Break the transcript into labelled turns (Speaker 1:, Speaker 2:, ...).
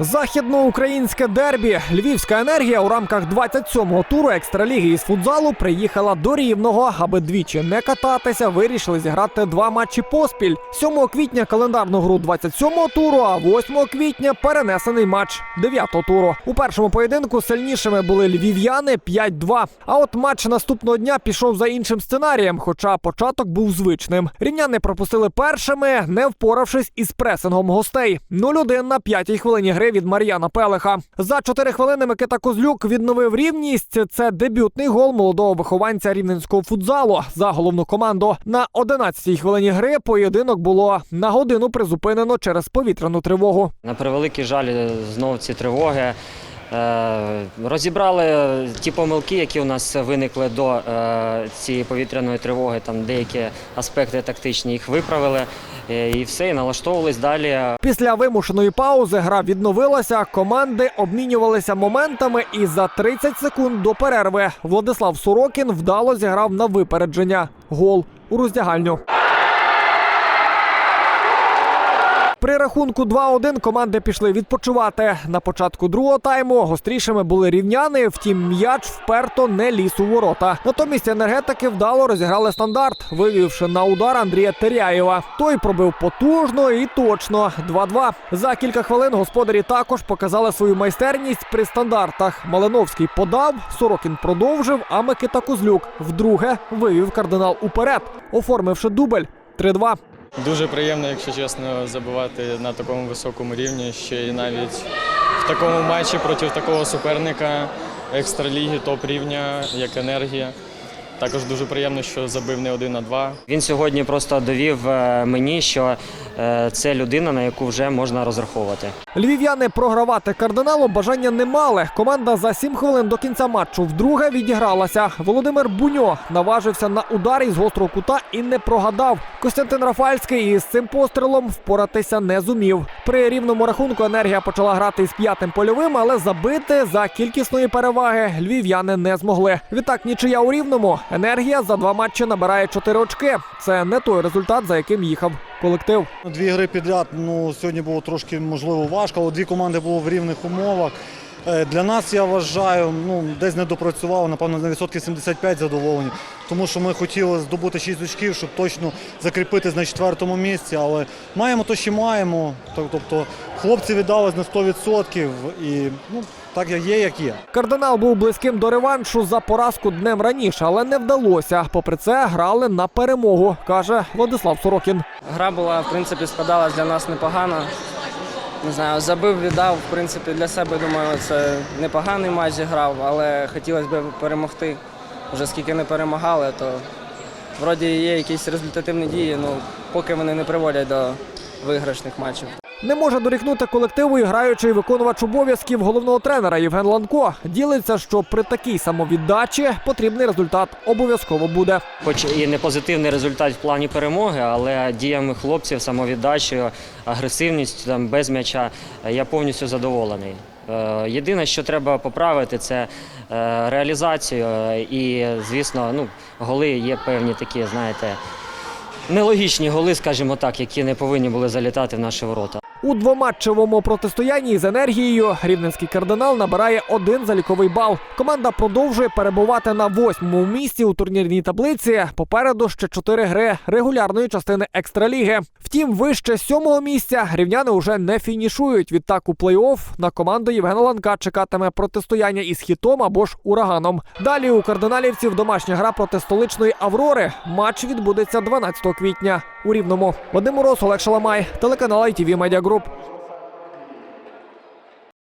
Speaker 1: Західноукраїнське дербі. Львівська енергія у рамках 27-го туру екстраліги із футзалу приїхала до Рівного, аби двічі не кататися. Вирішили зіграти два матчі поспіль. 7 квітня календарну гру 27-го туру, а 8 квітня перенесений матч 9-го туру. У першому поєдинку сильнішими були львів'яни 5-2. А от матч наступного дня пішов за іншим сценарієм, хоча початок був звичним. Рівняни пропустили першими, не впоравшись із пресингом гостей. 0-1 на п'ятій хвилині гри від Мар'яна Пелеха. За 4 хвилини Микита Козлюк відновив рівність. Це дебютний гол молодого вихованця рівненського футзалу за головну команду. На 11-й хвилині гри поєдинок було на годину призупинено через повітряну тривогу.
Speaker 2: На превеликий жаль, знову ці тривоги. Е, Розібрали ті помилки, які у нас виникли до е, цієї повітряної тривоги. Там деякі аспекти тактичні їх виправили і все, і налаштовувались далі.
Speaker 1: Після вимушеної паузи гра відновилася. Команди обмінювалися моментами, і за 30 секунд до перерви Владислав Сорокін вдало зіграв на випередження. Гол у роздягальню. При рахунку 2-1 команди пішли відпочивати. На початку другого тайму гострішими були рівняни. Втім, м'яч вперто не ліз у ворота. Натомість енергетики вдало розіграли стандарт, вивівши на удар Андрія Теряєва. Той пробив потужно і точно 2-2. За кілька хвилин господарі також показали свою майстерність при стандартах. Малиновський подав, Сорокін продовжив, а Микита Козлюк вдруге вивів кардинал уперед, оформивши дубль 3-2.
Speaker 3: Дуже приємно, якщо чесно, забивати на такому високому рівні, ще й навіть в такому матчі проти такого суперника екстраліги, топ рівня, як енергія. Також дуже приємно, що забив не один, а два.
Speaker 2: Він сьогодні просто довів е, мені, що е, це людина, на яку вже можна розраховувати.
Speaker 1: Львів'яни програвати кардиналу бажання не мали. Команда за 7 хвилин до кінця матчу вдруге відігралася. Володимир Буньо наважився на удар із гострого кута і не прогадав. Костянтин Рафальський із цим пострілом впоратися не зумів. При рівному рахунку енергія почала грати із п'ятим польовим, але забити за кількісної переваги львів'яни не змогли. Відтак нічия у рівному. Енергія за два матчі набирає 4 очки. Це не той результат, за яким їхав колектив.
Speaker 4: Дві гри підряд ну, сьогодні було трошки можливо важко, але дві команди було в рівних умовах. Е, Для нас я вважаю, ну десь не допрацювали, напевно, на відсотки 75 задоволені, тому що ми хотіли здобути 6 очків, щоб точно закріпитись на четвертому місці. Але маємо то, що маємо. Тобто хлопці віддались на 100% і ну так як є, як є.
Speaker 1: Кардинал був близьким до реваншу за поразку днем раніше, але не вдалося. Попри це, грали на перемогу, каже Владислав Сорокін.
Speaker 5: Гра була, в принципі, складалась для нас непогано. Не знаю, забив, віддав. В принципі, для себе думаю, це непоганий матч зіграв, але хотілося б перемогти. Вже скільки не перемагали, то вроді є якісь результативні дії, ну поки вони не приводять до виграшних матчів.
Speaker 1: Не може дорікнути колективу і граючий виконувач обов'язків головного тренера Євген Ланко. Ділиться, що при такій самовіддачі потрібний результат обов'язково буде.
Speaker 2: Хоч і не позитивний результат в плані перемоги, але діями хлопців, самовіддачею, агресивністю там, без м'яча я повністю задоволений. Е, Єдине, що треба поправити, це е, реалізацію. І, звісно, ну, голи є певні такі, знаєте, нелогічні голи, скажімо так, які не повинні були залітати в наші ворота.
Speaker 1: У двоматчевому протистоянні з енергією рівненський кардинал набирає один заліковий бал. Команда продовжує перебувати на восьмому місці у турнірній таблиці. Попереду ще чотири гри регулярної частини екстраліги. Втім, вище сьомого місця рівняни уже не фінішують. Відтак у плей-офф на команду Євгена Ланка чекатиме протистояння із хітом або ж ураганом. Далі у кардиналівців домашня гра проти столичної Аврори. Матч відбудеться 12 квітня у Рівному. Вадим Мороз, Олег Шаламай, телеканал ITV Media Group.